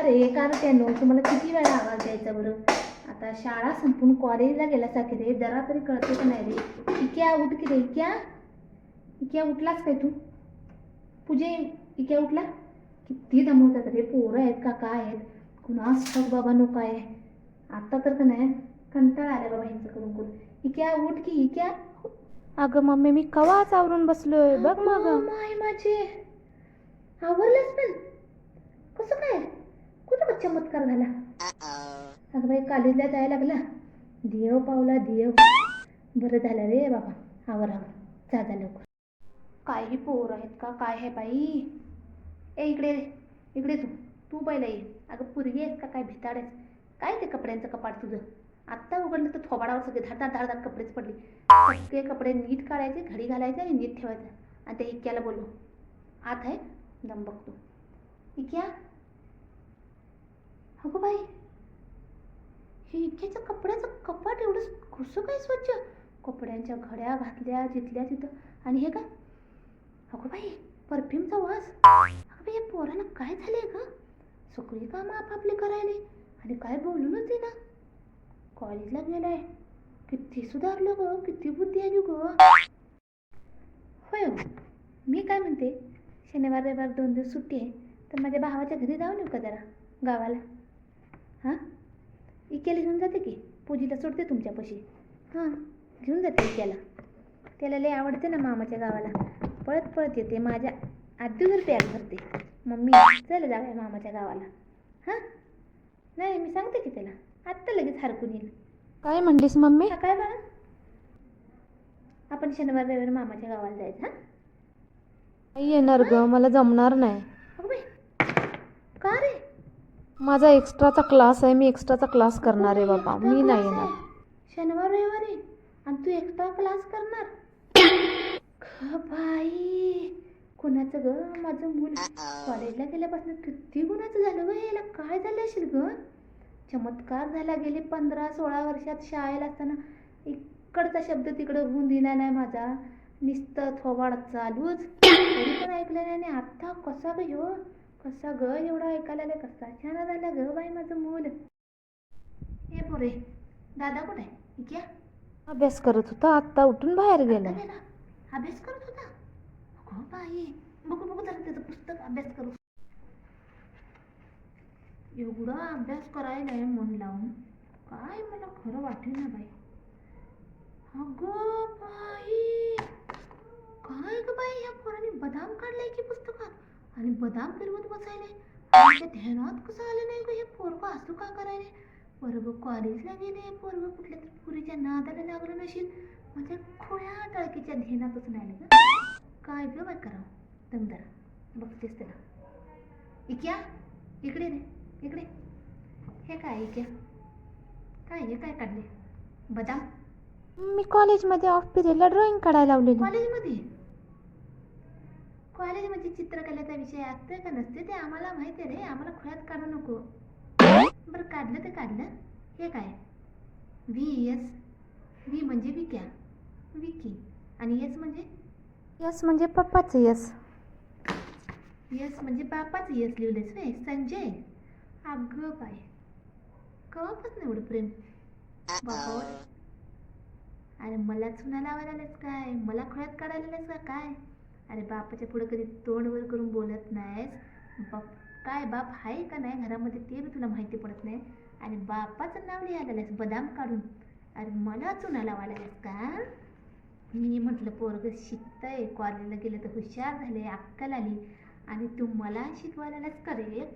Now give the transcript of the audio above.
अरे कारट्यानो तुम्हाला किती वेळा आवाज द्यायचा बरं? आता शाळा संपून कॉलेजला गेल्यासारखे रे जरा तरी कळते का नाही रे. इक्या उठ की रे इक्या? इक्या उठलाच काय तू? पूजे इक्या उठला? किती दमवतात रे पोरं आहेत का काय आहेत? कुणास ठाऊक बाबा नो काय आहे. आता तर का नाही? कंटाळा आला बाबा ह्यांचं करून करून इक्या उठ की इक्या? अगं मम्मी मी कवाच आवरून बसलोय? बघ मग. माय माझे. आवरलंच पण? कसं काय? कुठं चमत्कार झाला? अगं बाई कॉलेजला जायला लागला. देव पावला देव. बरं झालं रे बाबा. आवर आवर. जा लवकर. काही पोर आहेत का? काय आहे बाई? ए इकडे इकडे तू. तू पहिला ये. अगं पुरगी आहेस का? काय भिताड आहेस? काय ते कपड्यांचं कपाट तुझं? आत्ता उघडलं तर थोबाडावर सगळे धाड धाड कपडेच पडले. सगळे कपडे नीट काढायचे घडी घालायचे आणि नीट ठेवायचं. आणि त्या इक्याला बोलू आत आहे? दम बघतो. इक्या? अगं बाई हे इतक्याचं कपड्याचं कपाट एवढं कसं काय स्वच्छ? कपड्यांच्या घड्या घातल्या जिथल्या तिथं. आणि हे काय? अगं बाई परफ्यूमचा वास. अगं बाई या पोरांना काय झालंय का सगळी कामं आपापली करायले आणि काय बोलूनच ना कॉलेजला गेलाय. किती सुधारलं ग किती बुद्धी आली ग. होय हो, मी काय म्हणते? शनिवार रविवार दोन दिवस सुट्टी आहे तर माझ्या भावाच्या घरी जाऊन येऊ का जरा गावाला. हां? इक्याला घेऊन जाते की? पूजीला सोडते तुमच्यापाशी. हां घेऊन जाते इक्याला. त्याला लय आवडते ना मामाच्या गावाला. पळत पळत येते माझ्या आधीवर पॅक भरते. मम्मी चल जाऊया मामाच्या गावाला. हां? नाही मी सांगते की त्याला. आत्ता लगेच हरकून येईल. काय म्हणलीस मम्मी? हा, काय बाळा? आपण शनिवार रविवार मामाच्या गावाला जायचं हां? नाही येणार ग मला जमणार नाही. अगं बाई का रे? माझा एक्स्ट्राचा क्लास आहे मी एक्स्ट्राचा क्लास करणार आहे बाबा. मी नाही येणार. शनिवार रविवारी आणि तू एक्स्ट्रा क्लास करणार? ग बाई कोणाचं ग? माझं मूल कॉलेजला गेल्यापासून किती गुणाचं झालं ग? याला काय झालं असेल ग? चमत्कार झाला गेले पंधरा सोळा वर्षात शाळेला असताना. इकडचा शब्द तिकडं होऊन दिला नाही माझा. नुसतं थोबाड चालूच. तरी पण ऐकलं नाही आणि आता कसा ग ह्यो? कसा ग? एवढा ऐकायला आलाय कसा? छान झाला ग बाई माझं मूल. ए पोरे दादा कुठे इक्या अभ्यास करत होता आत्ता उठून बाहेर गेला. गेला? अभ्यास करत होता? अगं बाई बघू बघू जरा त्याचं पुस्तक अभ्यास करू. एवढा अभ्यास करायला आहे मन लावून. काय मला खरं वाटेल ना बाई. अगं बाई काय ग बाई या पोराने बदाम काढलाय की पुस्तकात आणि बदाम फिरवत बसायले. त्या ध्यानात कसं आलं नाही ग हे पोरगं? असं का करायले? पोरगं कॉलेजला गेले पोरगं कुठल्या तरी पुरीच्या नादाला लागलं नशील माझ्या खोया टाळकीच्या ध्यानातच नाही आलं काय ग बाय करावं? दमदार बघतेस त्याला इक्या इकडे रे इकडे. हे काय इक्या? काय हे काय काढले? बदाम? मी कॉलेजमध्ये ऑफ पिरियडला ड्रॉइंग काढायला लावलेली. कॉलेजमध्ये कॉलेजमध्ये चित्रकलेचा विषय असतोय का नसते ते आम्हाला माहिती रे. आम्हाला खोयात काढू नको. बरं काढलं ते काढलं. हे काय? व्ही एस व्ही म्हणजे विक्या. विकी आणि एस म्हणजे? यस म्हणजे पप्पाचं यस यस म्हणजे बापाचं यस लिहिलेस वे संजय. अगं बाय कवापासून एवढं प्रेम? बापावर अरे मला चुना लावायला काय? मला खोळ्यात काढायला का? काय? अरे बापाच्या पुढं कधी तोंड वर करून बोलत नाहीस. बाप काय बाप आहे का नाही घरामध्ये ते बी तुला माहिती पडत नाही. आणि बापाचं नाव लिहायला आहेस बदाम काढून. अरे मला चुना लावायला आलेस का? मी म्हटलं पोरग शिकतंय. कॉलेजला गेलं तर हुशार झाले अक्कल आली. आणि तू मला शिकवायला का रे?